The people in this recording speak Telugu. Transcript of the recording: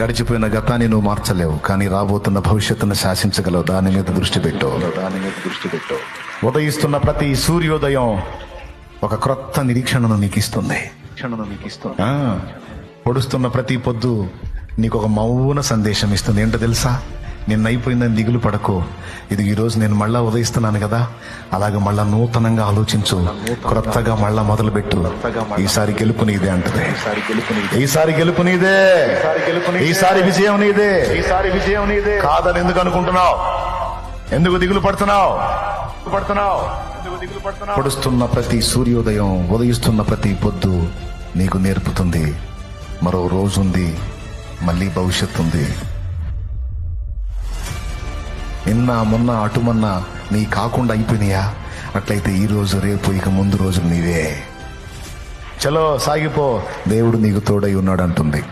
గడిచిపోయిన గతాన్ని నువ్వు మార్చలేవు కానీ రాబోతున్న భవిష్యత్తును శాసించగలవు. దాని మీద దృష్టి పెట్టు. దాని మీద దృష్టి పెట్టు ఉదయిస్తున్న ప్రతి సూర్యోదయం ఒక క్రొత్త నిరీక్షణను నీకు ఇస్తుంది ఆ, పొడుస్తున్న ప్రతి పొద్దు నీకు ఒక మౌన సందేశం ఇస్తుంది. ఏంటో తెలుసా? నిన్న అయిపోయిందని దిగులు పడకు. ఇది ఈరోజు నేను మళ్ళా ఉదయిస్తున్నాను కదా. అలాగే మళ్ళా నూతనంగా ఆలోచించు. క్రొత్తగా మళ్ళా మొదలు పెట్టు ఈసారి గెలుపు నీదే అంటది. ఈసారి గెలుపు నీదే. ఈసారి విజయం నీదే. ఈసారి విజయం నీదే కాదని ఎందుకు అనుకుంటున్నావు? ఎందుకు దిగులు పడుతున్నావు? పడుతున్నావు పొడుస్తున్న ప్రతి సూర్యోదయం ఉదయిస్తున్న ప్రతి పొద్దు నీకు నేర్పుతుంది. మరో రోజుంది మళ్ళీ భవిష్యత్తు ఉంది నిన్న మొన్న అటుమన్న నీ కాకుండా అయిపోయినాయా? అట్లయితే ఈ రోజు రేపు ఇక ముందు రోజులు నీవే. చలో సాగిపో. దేవుడు నీకు తోడై ఉన్నాడు అంటుంది